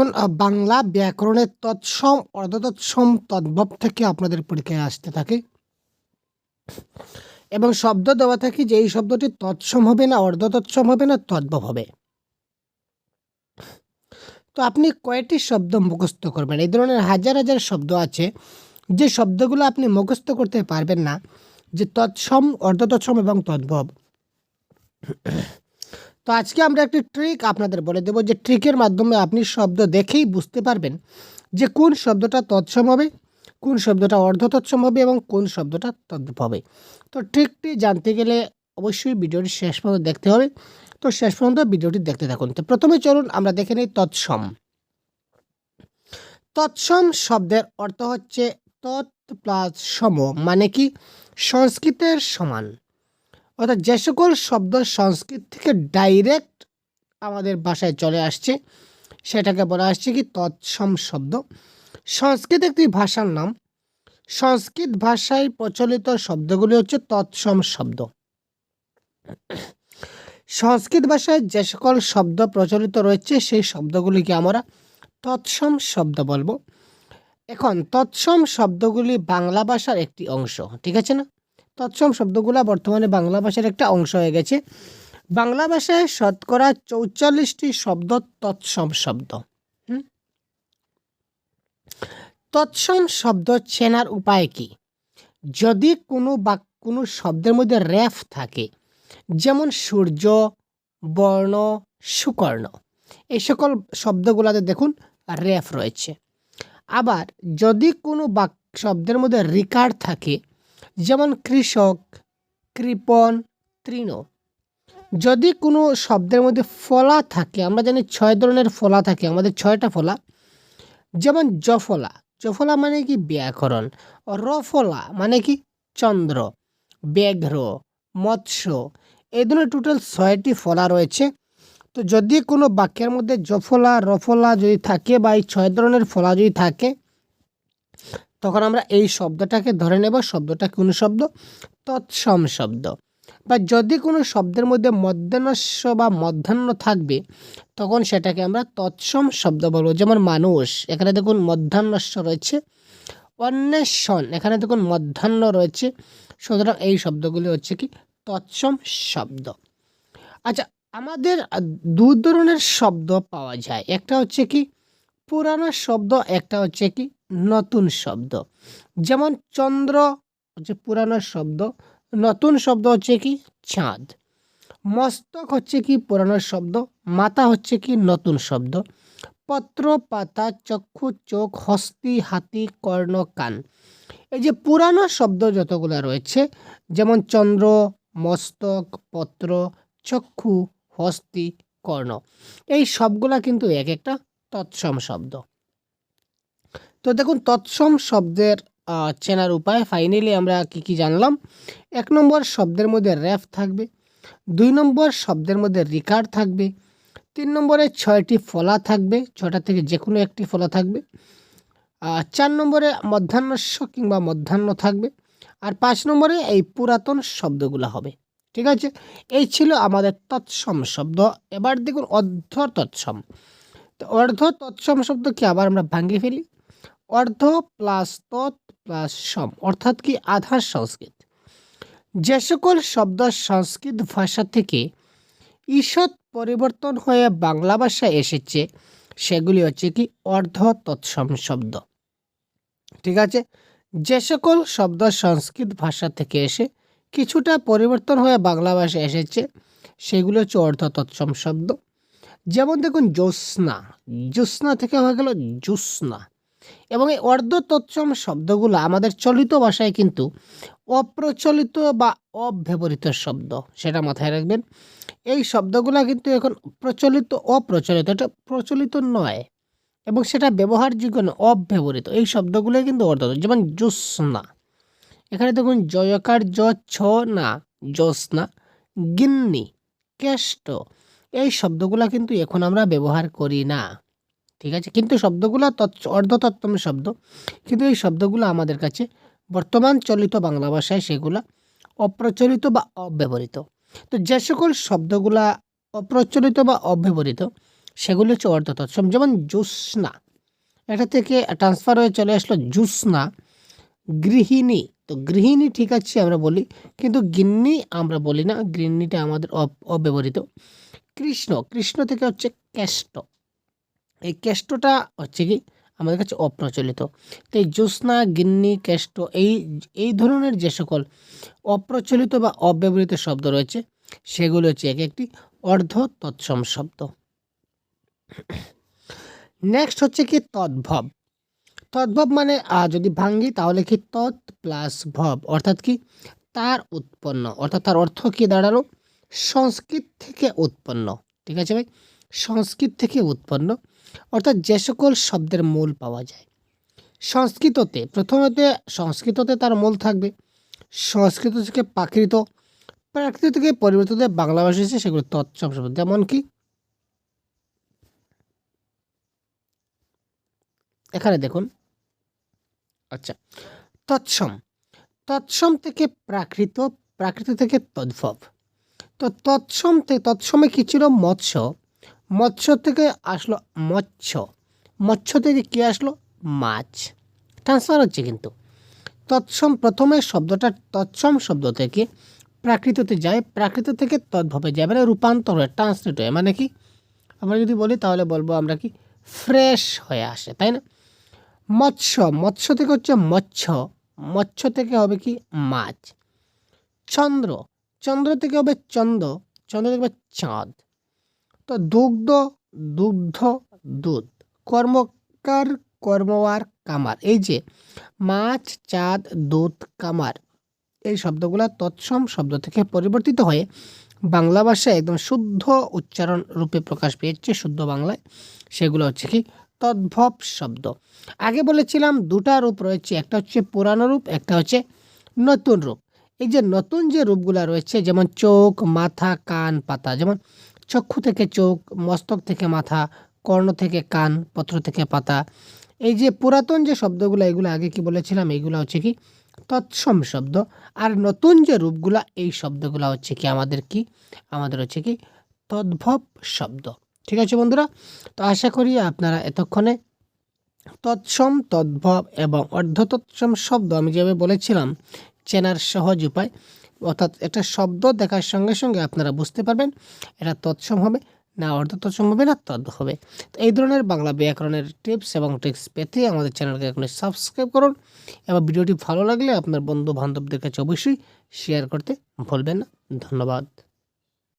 দেখুন বাংলা ব্যাকরণের তৎসম অর্ধতৎসম তদ্ভব থেকে আপনাদের পরীক্ষায় আসতে থাকে। এবং শব্দ দেওয়া থাকে যে এই শব্দটি তৎসম হবে না, অর্ধতৎসম হবে না, তদ্ভব হবে। তো আপনি কয়টি শব্দ মুখস্থ করবেন? এই ধরনের হাজার হাজার শব্দ আছে, যে শব্দগুলো আপনি মুখস্থ করতে পারবেন না, যে তৎসম, অর্ধতৎসম এবং তদ্ভব। তো আজকে আমরা একটি ট্রিক আপনাদের বলে দেবো যে ট্রিকের মাধ্যমে আপনি শব্দ দেখেই বুঝতে পারবেন যে কোন শব্দটা তৎসম হবে, কোন শব্দটা অর্ধ তৎসম হবে এবং কোন শব্দটা তদ্ভব হবে। তো ট্রিকটি জানতে গেলে অবশ্যই ভিডিওটি শেষ পর্যন্ত দেখতে হবে। তো শেষ পর্যন্ত ভিডিওটি দেখতে থাকুন। তো প্রথমে চলুন আমরা দেখে নিই তৎসম। তৎসম শব্দের অর্থ হচ্ছে তৎ প্লাস সম মানে কি? সংস্কৃতের সমান। অর্থাৎ যে সকল শব্দ সংস্কৃত থেকে ডাইরেক্ট আমাদের ভাষায় চলে আসছে, সেটাকে বলা আসছে কি তৎসম শব্দ। সংস্কৃত একটি ভাষার নাম। সংস্কৃত ভাষায় প্রচলিত শব্দগুলি হচ্ছে তৎসম শব্দ। সংস্কৃত ভাষায় যে সকল শব্দ প্রচলিত রয়েছে, সেই শব্দগুলিকে আমরা তৎসম শব্দ বলব। এখন তৎসম শব্দগুলি বাংলা ভাষার একটি অংশ, ঠিক আছে না? তৎসম শব্দগুলো বর্তমানে বাংলা ভাষার একটা অংশ হয়ে গেছে। বাংলা ভাষায় শতকরা চৌচল্লিশটি শব্দ তৎসম শব্দ? তৎসম শব্দ চেনার উপায় কি? যদি কোনো বা কোনো শব্দের মধ্যে রেফ থাকে, যেমন সূর্য, বর্ণ, সুকর্ণ এই সকল শব্দগুলোতে দেখুন রেফ রয়েছে। আবার যদি কোনো বাক শব্দের মধ্যে রিকার থাকে যেমন কৃষক কৃপণ তৃণ। যদি কোনো শব্দের মধ্যে ফলা থাকে, আমরা জানি ছয় ধরনের ফলা থাকে, আমাদের ছয়টা ফলা। যেমন জফলা জফলা মানে কি? ব্যাকরণ। রফলা মানে কি? চন্দ্র, ব্যাঘ্র, মৎস্য। এই ধরনের টোটাল ছয়টি ফলা রয়েছে। তো যদি কোনো বাক্যের মধ্যে জফলা, রফলা যদি থাকে বা এই ছয় ধরনের ফলা যদি থাকে তখন আমরা এই শব্দটাকে ধরে নেব, শব্দটা কোন শব্দ? তৎসম শব্দ। বা যদি কোনো শব্দের মধ্যে মধ্যাহ্নস্য বা মধ্যাহ্ন থাকবে, তখন সেটাকে আমরা তৎসম শব্দ বলব। যেমন মানুষ, এখানে দেখুন মধ্যাহ্নস্য রয়েছে। অন্বেষণ, এখানে দেখুন মধ্যাহ্ন রয়েছে। সুতরাং এই শব্দগুলি হচ্ছে কি? তৎসম শব্দ। আচ্ছা আমাদের দু ধরনের শব্দ পাওয়া যায়। একটা হচ্ছে কি? পুরানো শব্দ, একটা হচ্ছে কি? নতুন শব্দ। যেমন চন্দ্র হচ্ছে পুরানো শব্দ, নতুন শব্দ হচ্ছে কি? চাঁদ। মস্তক হচ্ছে কি? পুরানো শব্দ মাথা হচ্ছে কি? নতুন শব্দ। পত্র, পাতা, চক্ষু, চোখ, হস্তি, হাতি, কর্ণ, কান। এই যে পুরানো শব্দ যতগুলো রয়েছে, যেমন চন্দ্র, মস্তক, পত্র, চক্ষু, হস্তি, কর্ণ, এই সবগুলা কিন্তু এক একটা তৎসম শব্দ। তো দেখুন, তৎসম শব্দের চেনার উপায় ফাইনালি আমরা কি কি জানলাম? এক নম্বর শব্দের মধ্যে র্যাফ থাকবে, দুই নম্বর শব্দের মধ্যে রিকার থাকবে, তিন নম্বরে ছয়টি ফলা থাকবে, ছটা থেকে যে কোনো একটি ফলা থাকবে চার নম্বরে মধ্যাহ্নস্য কিংবা মধ্যাহ্ন থাকবে, আর পাঁচ নম্বরে এই পুরাতন শব্দগুলো হবে, ঠিক আছে? এই ছিল আমাদের তৎসম শব্দ। এবার দেখুন অর্ধ তৎসম তো অর্ধ তৎসম শব্দকে আবার আমরা ভাঙিয়ে ফেলি। অর্ধ প্লাস তৎ প্লাস সম, অর্থাৎ কি আধার সংস্কৃত। যে সকল শব্দ সংস্কৃত ভাষা থেকে ঈষৎ পরিবর্তন হয়ে বাংলা ভাষায় এসেছে, সেগুলি হচ্ছে কি অর্ধ তৎসম শব্দ। ঠিক আছে? যে সকল শব্দ সংস্কৃত ভাষা থেকে এসে কিছুটা পরিবর্তন হয়ে বাংলা ভাষায় এসেছে, সেগুলো হচ্ছে অর্ধ তৎসম শব্দ। যেমন দেখুন, জ্যোৎস্না। জ্যোৎস্না থেকে হয়ে গেল জ্যোৎস্না। এবং এই অর্ধ তৎসম শব্দগুলো আমাদের চলিত ভাষায় কিন্তু অপ্রচলিত বা অব্যবহৃত শব্দ, সেটা মাথায় রাখবেন। এই শব্দগুলো কিন্তু এখন প্রচলিত, অপ্রচলিত, এটা প্রচলিত নয়, এবং সেটা ব্যবহারযোগ্য নয়, অব্যবহৃত। এই শব্দগুলো কিন্তু অর্ধ যেমন জ্যোৎস্না। এখানে দেখুন, জয়কার জ, ছ, না, জ্যোৎস্না, গিন্নি, কেষ্ট। এই শব্দগুলো কিন্তু এখন আমরা ব্যবহার করি না। ঠিক আছে? কিন্তু শব্দগুলো অর্ধতত্ত্বম শব্দ। কিন্তু এই শব্দগুলো আমাদের কাছে বর্তমান চলিত বাংলা ভাষায় সেগুলো অপ্রচলিত বা অব্যবহৃত। তো যে সকল শব্দগুলা অপ্রচলিত বা অব্যবহৃত, সেগুলো হচ্ছে অর্ধ যেমন জ্যোৎস্না, এটা থেকে ট্রান্সফার হয়ে চলে আসলো জ্যোৎস্না, গৃহিণী। তো গৃহিণী ঠিক আছে আমরা বলি, কিন্তু গিন্নি আমরা বলি না। গৃহিণীটা আমাদের অব- অব্যবহৃত। কৃষ্ণ কৃষ্ণ থেকে হচ্ছে কেষ্ট। এই কেষ্টটা হচ্ছে কি আমাদের কাছে অপ্রচলিত। তো এই জ্যোৎস্না, গিন্নি, কেষ্ট এই এই ধরনের যে সকল অপ্রচলিত বা অব্যবহৃত শব্দ রয়েছে, সেগুলো হচ্ছে এক একটি অর্ধ তৎসম শব্দ। নেক্সট হচ্ছে কি তদ্ভব। তদ্ভব মানে যদি ভাঙ্গি তাহলে কি তৎ প্লাস ভব, অর্থাৎ কি তার উৎপন্ন, অর্থাৎ তার অর্থ কি দাঁড়াল? সংস্কৃত থেকে উৎপন্ন। ঠিক আছে ভাই? সংস্কৃত থেকে উৎপন্ন, অর্থাৎ যে সকল শব্দের মূল পাওয়া যায়। সংস্কৃততে, প্রথমতে সংস্কৃততে তার মূল থাকবে। সংস্কৃত থেকে প্রাকৃত প্রাকৃত থেকে পরিবর্তিত বাংলা ভাষা এসে সেগুলো তৎসম শব্দ। যেমন কি? এখানে দেখুন। আচ্ছা তৎসম। তৎসম থেকে প্রাকৃত প্রাকৃত থেকে তদ্ভব। তো তৎসম তৎসমে কি ছিল? মৎস্য। মৎস্য থেকে আসলো মৎস্য। মৎস্য থেকে কি আসলো? মাছ। ট্রান্সফার হচ্ছে কিন্তু। তৎসম প্রথমে শব্দটা তৎসম শব্দ থেকে প্রাকৃততে যায়। প্রাকৃত থেকে তদ্ভবে যায় মানে রূপান্তর হয় ট্রান্সলেট হয়। মানে কি? আমরা যদি বলি তাহলে বলব আমরা কি? ফ্রেশ হয়ে আসে, তাই না? মৎস্য। মৎস্য থেকে হচ্ছে মৎস্য। মৎস্য থেকে হবে কি? মাছ। চন্দ্র। চন্দ্র থেকে হবে চন্দ্র। চন্দ্র থেকে হবে চাঁদ। তো দুগ্ধ দুগ্ধ, দুধ। কর্মকার কর্মবার কামার। এই যে, মাছ, চাঁদ, দুধ, কামার। এই শব্দগুলো তৎসম শব্দ থেকে পরিবর্তিত হয়ে বাংলা ভাষায় একদম শুদ্ধ উচ্চারণ রূপে প্রকাশ পেয়েছে শুদ্ধ বাংলায়। সেগুলো হচ্ছে কি? তদ্ভব শব্দ। আগে বলেছিলাম দুটা রূপ রয়েছে। একটা হচ্ছে পুরানো রূপ, একটা হচ্ছে নতুন রূপ। এই যে নতুন যে রূপগুলো রয়েছে, যেমন চোখ, মাথা, কান, পাতা, যেমন চক্ষু থেকে চোখ, মস্তক থেকে মাথা, কর্ণ থেকে কান, পত্র থেকে পাতা, এই যে পুরাতন যে শব্দগুলো, এগুলো আগে কি বলেছিলাম? এইগুলো হচ্ছে কি? তৎসম শব্দ। আর নতুন যে রূপগুলা, এই শব্দগুলো হচ্ছে কি? আমাদের কি? আমাদের হচ্ছে কি? তদ্ভব শব্দ। ঠিক আছে বন্ধুরা? তো আশা করি আপনারা এতক্ষণে তৎসম, তদ্ভব এবং অর্ধতৎসম শব্দ আমি যেভাবে বলেছিলাম চেনার সহজ উপায়। অর্থাৎ একটা শব্দ দেখার সঙ্গে সঙ্গে আপনারা বুঝতে পারবেন এটা তৎসম হবে, না অর্ধ তৎসম হবে, না তদ হবে। তো এই ধরনের বাংলা ব্যাকরণের টিপস এবং ট্রিক্স পেতে আমাদের চ্যানেলকে এখন সাবস্ক্রাইব করুন। এবং ভিডিওটি ভালো লাগলে আপনার বন্ধু বান্ধবদের কাছে অবশ্যই শেয়ার করতে ভুলবেন না। ধন্যবাদ।